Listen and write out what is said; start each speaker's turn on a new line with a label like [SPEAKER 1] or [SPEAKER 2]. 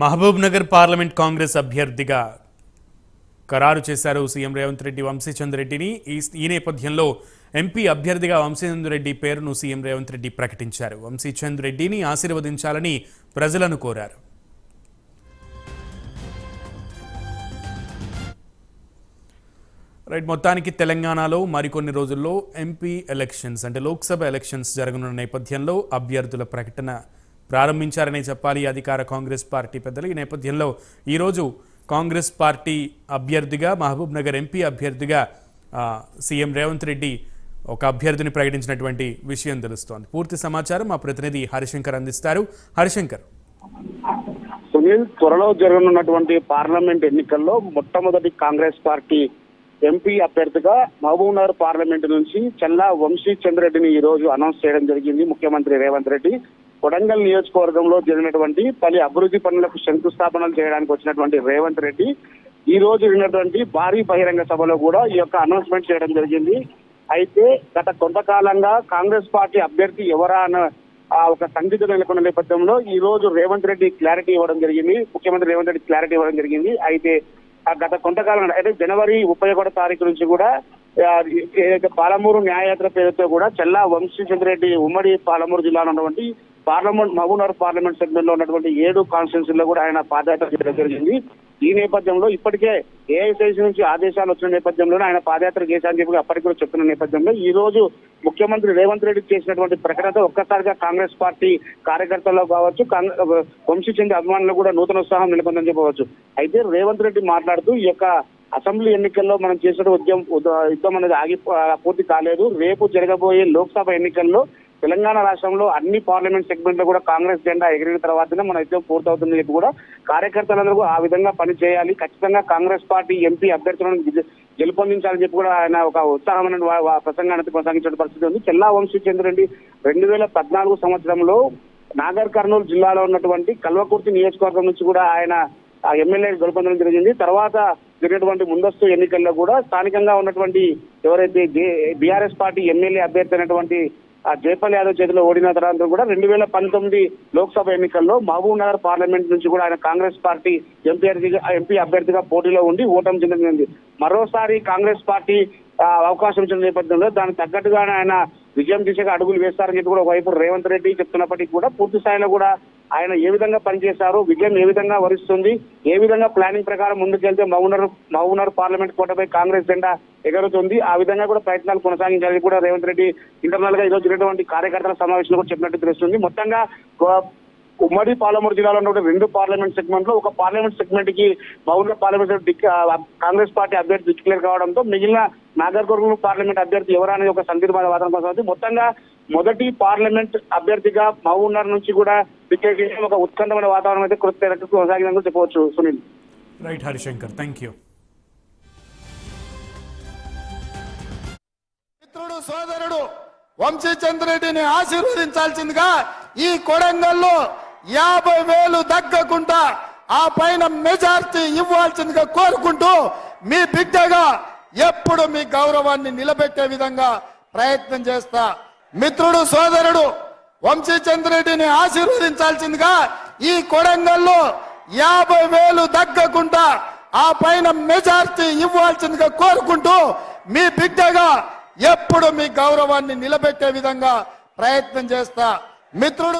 [SPEAKER 1] Mahabub Nagar parliament Congress అభ్యర్థిగా ఖరారు చేశారు సీఎం రేవంత్ రెడ్డి వంశీచంద్ రెడ్డిని. ఈ ఈ నేపథ్యంలో ఎంపీ అభ్యర్థిగా వంశీచంద్ రెడ్డి పేరును సీఎం రేవంత్ రెడ్డి ప్రకటించారు. వంశీచంద్ రెడ్డిని ఆశీర్వదించాలని ప్రజలను కోరారు. రైట్ మొత్తానికి తెలంగాణలో మరికొన్ని రోజుల్లో ఎంపీ ఎలక్షన్స్ అంటే లోక్సభ ఎలక్షన్స్ జరగనున్న నేపథ్యంలో అభ్యర్థుల ప్రకటన ప్రారంభించారనే చెప్పాలి అధికార కాంగ్రెస్ పార్టీ పెద్దలు. ఈ నేపథ్యంలో ఈరోజు కాంగ్రెస్ పార్టీ అభ్యర్థిగా మహబూబ్ నగర్ ఎంపీ అభ్యర్థిగా సీఎం రేవంత్ రెడ్డి ఒక అభ్యర్థిని ప్రకటించినటువంటి విషయం తెలుస్తోంది. పూర్తి సమాచారం మా ప్రతినిధి హరిశంకర్ అందిస్తారు. హరిశంకర్.
[SPEAKER 2] సునీల్ త్వరలో జరగనున్నటువంటి పార్లమెంట్ ఎన్నికల్లో మొట్టమొదటి కాంగ్రెస్ పార్టీ ఎంపీ అభ్యర్థిగా మహబూబ్నగర్ పార్లమెంట్ నుంచి చల్లా వంశీ చంద్రెడ్డిని ఈ రోజు అనౌన్స్ చేయడం జరిగింది ముఖ్యమంత్రి రేవంత్ రెడ్డి. కొడంగల్ నియోజకవర్గంలో జరిగినటువంటి పలు అభివృద్ధి పనులకు శంకుస్థాపనలు చేయడానికి వచ్చినటువంటి రేవంత్ రెడ్డి ఈ రోజు జరిగినటువంటి భారీ బహిరంగ సభలో కూడా ఈ యొక్క అనౌన్స్మెంట్ చేయడం జరిగింది. అయితే గత కొంతకాలంగా కాంగ్రెస్ పార్టీ అభ్యర్థి ఎవరా అన్న ఆ ఒక సందిగ్ధత నెలకొన్న నేపథ్యంలో ఈ రోజు రేవంత్ రెడ్డి క్లారిటీ ఇవ్వడం జరిగింది. ముఖ్యమంత్రి రేవంత్ రెడ్డి క్లారిటీ ఇవ్వడం జరిగింది. అయితే గత కొంతకాలం అయితే జనవరి ముప్పై ఒకటో తారీఖు నుంచి కూడా ఏదైతే పాలమూరు న్యాయయాత్ర పేరుతో కూడా చెల్లా వంశీచంద్రెడ్డి ఉమ్మడి పాలమూరు జిల్లాలో ఉన్నటువంటి పార్లమెంట్ మహబూబ్నగర్ పార్లమెంట్ సెగ్మెంట్లో ఉన్నటువంటి ఏడు కాన్స్టిట్యూన్సీల్లో కూడా ఆయన పాదయాత్ర చేయడం జరిగింది. ఈ నేపథ్యంలో ఇప్పటికే ఏఐసీసీ నుంచి ఆదేశాలు వచ్చిన నేపథ్యంలోనే ఆయన పాదయాత్ర చేశారని చెప్పి అప్పటికి కూడా చెప్తున్న నేపథ్యంలో ఈ రోజు ముఖ్యమంత్రి రేవంత్ రెడ్డి చేసినటువంటి ప్రకటనతో ఒక్కసారిగా కాంగ్రెస్ పార్టీ కార్యకర్తల్లో కావచ్చు వంశీ చెంది అభిమానులు కూడా నూతన ఉత్సాహం నెలకొందని చెప్పవచ్చు. అయితే రేవంత్ రెడ్డి మాట్లాడుతూ ఈ యొక్క అసెంబ్లీ ఎన్నికల్లో మనం చేసిన ఉద్యమం యుద్ధం అనేది ఆగి పూర్తి కాలేదు. రేపు జరగబోయే లోక్సభ ఎన్నికల్లో తెలంగాణ రాష్ట్రంలో అన్ని పార్లమెంట్ సెగ్మెంట్లో కూడా కాంగ్రెస్ జెండా ఎగిరిన తర్వాతనే మన యుద్ధం పూర్తవుతుందని చెప్పి కూడా కార్యకర్తలందరూ ఆ విధంగా పని చేయాలి. ఖచ్చితంగా కాంగ్రెస్ పార్టీ ఎంపీ అభ్యర్థులను గెలుపొందించాలని చెప్పి కూడా ఆయన ఒక ఉత్సాహమైన ప్రసంగాన్ని కొనసాగించిన పరిస్థితి ఉంది. చెల్లా వంశీ చంద్రెడ్డి రెండు వేల పద్నాలుగు సంవత్సరంలో నాగర్ కర్నూలు జిల్లాలో ఉన్నటువంటి కల్వకుర్తి నియోజకవర్గం నుంచి కూడా ఆయన ఎమ్మెల్యే గెలుపొందడం జరిగింది. తర్వాత జరిగినటువంటి ముందస్తు ఎన్నికల్లో కూడా స్థానికంగా ఉన్నటువంటి ఎవరైతే బీఆర్ఎస్ పార్టీ ఎమ్మెల్యే అభ్యర్థి అయినటువంటి ఆ జైపాల్ యాదవ్ చేతిలో ఓడిన తర్వాత కూడా రెండు వేల పంతొమ్మిది లోక్సభ ఎన్నికల్లో మహబూబ్ నగర్ పార్లమెంట్ నుంచి కూడా ఆయన కాంగ్రెస్ పార్టీ ఎంపీ ఎంపీ అభ్యర్థిగా పోటీలో ఉండి ఓటమి చెందింది. మరోసారి కాంగ్రెస్ పార్టీ ఆ, అవకాశం ఇచ్చిన నేపథ్యంలో దానికి తగ్గట్టుగానే ఆయన విజయం దిశగా అడుగులు వేస్తారని చెప్పి కూడా ఒకవైపు రేవంత్ రెడ్డి చెప్తున్నప్పటికీ కూడా పూర్తి స్థాయిలో కూడా ఆయన ఏ విధంగా పనిచేశారు విజయం ఏ విధంగా వరిస్తుంది ఏ విధంగా ప్లానింగ్ ప్రకారం ముందుకెళ్తే మహబూనర్ మహబూనర్ పార్లమెంట్ కోటపై కాంగ్రెస్ జెండా ఎగరుతుంది. ఆ విధంగా కూడా ప్రయత్నాలు కొనసాగించాలని కూడా రేవంత్ రెడ్డి ఇంటర్నల్గా ఈరోజు జరిగినటువంటి కార్యకర్తల సమావేశంలో కూడా చెప్పినట్టు తెలుస్తుంది. మొత్తంగా ఉమ్మడి పాలమూరు జిల్లాలో ఉన్న రెండు పార్లమెంట్ సెగ్మెంట్లో ఒక పార్లమెంట్ సెగ్మెంట్కి మౌన పార్లమెంట్ కాంగ్రెస్ పార్టీ అభ్యర్థి డిక్లేర్ కావడంతో మిగిలిన నాగర్కర్నూలు పార్లమెంట్ అభ్యర్థి ఎవరనే ఒక సందిగ్ధమైన వాదన కొనసాగుతుంది మొత్తంగా మొదటి పార్లమెంట్ అభ్యర్థిగా మహబూబ్నగర్ నుంచి కూడా డిక్లేర్ చేసిన ఒక ఉత్కంఠమైన వాతావరణం అయితే కృత కొనసాగిందని కూడా చెప్పవచ్చు. Sunil.
[SPEAKER 1] Right Harishankar. Thank you
[SPEAKER 3] మిత్రుడు సోదరుడు వంశీచంద్రెడ్డిని ఆశీర్వదించాల్సిందిగా ఈ కొడంగల్లో యాభై వేలు దగ్గకుండా ఆ పైన మెజార్టీ ఇవ్వాల్సిందిగా కోరుకుంటూ మీ బిడ్డగా ఎప్పుడు మీ గౌరవాన్ని నిలబెట్టే విధంగా ప్రయత్నం చేస్తా. మిత్రుడు సోదరుడు వంశీచంద్రెడ్డిని ఆశీర్వదించాల్సిందిగా ఈ కొడంగల్లో యాభై వేలు దగ్గకుండా ఆ పైన మెజార్టీ ఇవ్వాల్సిందిగా కోరుకుంటూ మీ బిడ్డగా ఎప్పుడు మీ గౌరవాన్ని నిలబెట్టే విధంగా ప్రయత్నం చేస్తా. మిత్రుడు